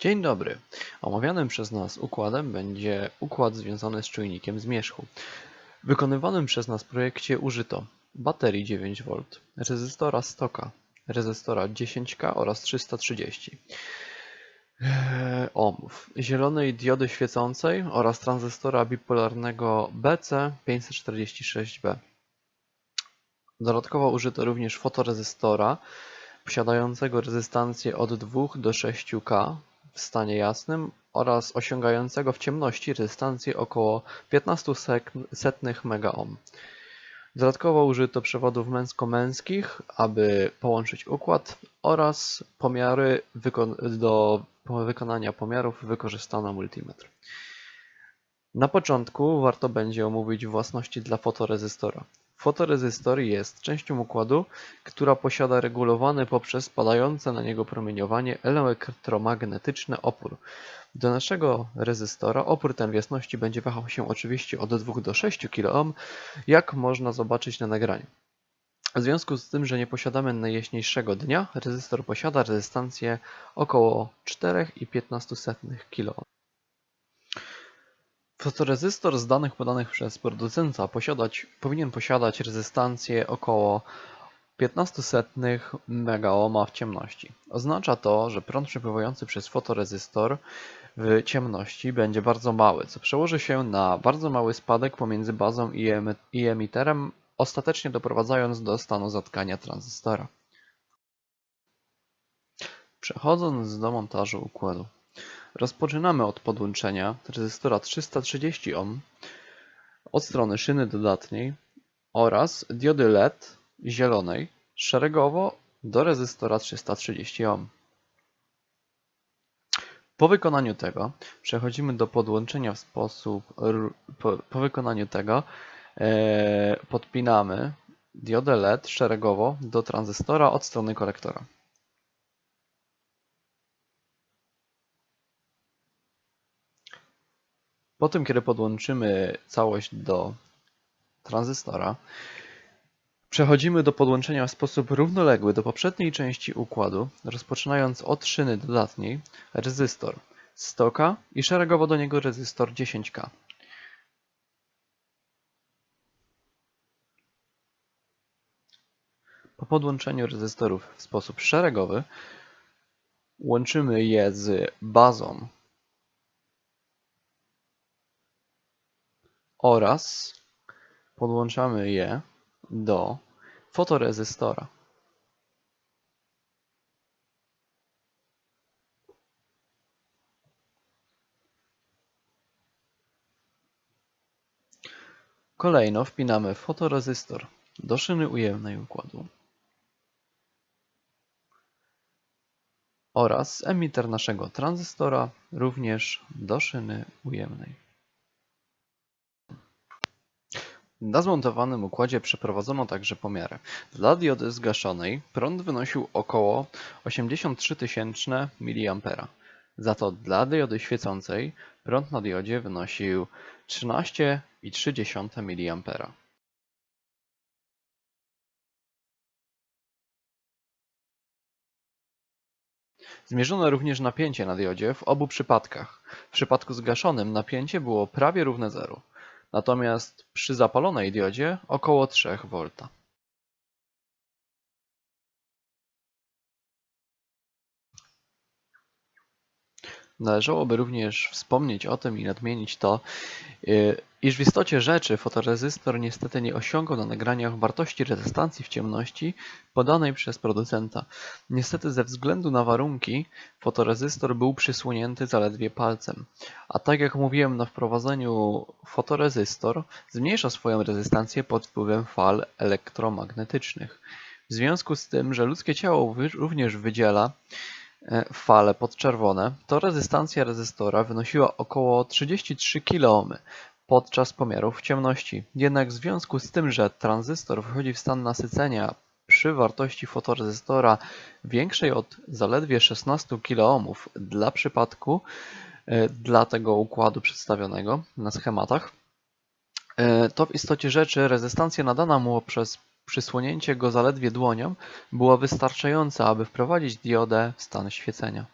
Dzień dobry. Omawianym przez nas układem będzie układ związany z czujnikiem zmierzchu. W wykonywanym przez nas projekcie użyto baterii 9V, rezystora stoka, rezystora 10K oraz 330 eee, ohmów, zielonej diody świecącej oraz tranzystora bipolarnego BC546B. Dodatkowo użyto również fotorezystora posiadającego rezystancję od 2 do 6K w stanie jasnym oraz osiągającego w ciemności rezystancję około 15 setnych megaohm. Dodatkowo użyto przewodów męsko-męskich, aby połączyć układ oraz pomiary do wykonania pomiarów wykorzystano multimetr. Na początku warto będzie omówić własności dla fotorezystora. Fotorezystor jest częścią układu, która posiada regulowany poprzez spadające na niego promieniowanie elektromagnetyczny opór. Do naszego rezystora opór ten w jasności będzie wahał się oczywiście od 2 do 6 kΩ, jak można zobaczyć na nagraniu. W związku z tym, że nie posiadamy najjaśniejszego dnia, rezystor posiada rezystancję około 4,15 kΩ. Fotorezystor z danych podanych przez producenta posiadać, powinien posiadać rezystancję około 1500 megaohma w ciemności. Oznacza to, że prąd przepływający przez fotorezystor w ciemności będzie bardzo mały, co przełoży się na bardzo mały spadek pomiędzy bazą i emiterem, ostatecznie doprowadzając do stanu zatkania tranzystora. Przechodząc do montażu układu. Rozpoczynamy od podłączenia rezystora 330 ohm od strony szyny dodatniej oraz diody LED zielonej szeregowo do rezystora 330 ohm. Po wykonaniu tego przechodzimy do podłączenia w sposób po, po wykonaniu tego e, podpinamy diodę LED szeregowo do tranzystora od strony kolektora. Po tym, kiedy podłączymy całość do tranzystora, przechodzimy do podłączenia w sposób równoległy do poprzedniej części układu, rozpoczynając od szyny dodatniej rezystor stoka i szeregowo do niego rezystor 10K. Po podłączeniu rezystorów w sposób szeregowy łączymy je z bazą oraz podłączamy je do fotorezystora. Kolejno wpinamy fotorezystor do szyny ujemnej układu oraz emiter naszego tranzystora również do szyny ujemnej. Na zmontowanym układzie przeprowadzono także pomiary. Dla diody zgaszonej prąd wynosił około 83 tysięczne mA, za to dla diody świecącej prąd na diodzie wynosił 13,3 mA. Zmierzono również napięcie na diodzie w obu przypadkach. W przypadku zgaszonym napięcie było prawie równe zeru natomiast przy zapalonej diodzie około 3 V. Należałoby również wspomnieć o tym i nadmienić to, y, iż w istocie rzeczy fotorezystor niestety nie osiągał na nagraniach wartości rezystancji w ciemności podanej przez producenta. Niestety ze względu na warunki fotorezystor był przysłonięty zaledwie palcem. A tak jak mówiłem na wprowadzeniu, fotorezystor zmniejsza swoją rezystancję pod wpływem fal elektromagnetycznych. W związku z tym, że ludzkie ciało również wydziela fale podczerwone, to rezystancja rezystora wynosiła około 33 kΩ podczas pomiarów w ciemności. Jednak w związku z tym, że tranzystor wchodzi w stan nasycenia przy wartości fotorezystora większej od zaledwie 16 kΩ dla przypadku e, dla tego układu przedstawionego na schematach, e, to w istocie rzeczy rezystancja nadana mu przez Przysłonięcie go zaledwie dłonią było wystarczające, aby wprowadzić diodę w stan świecenia.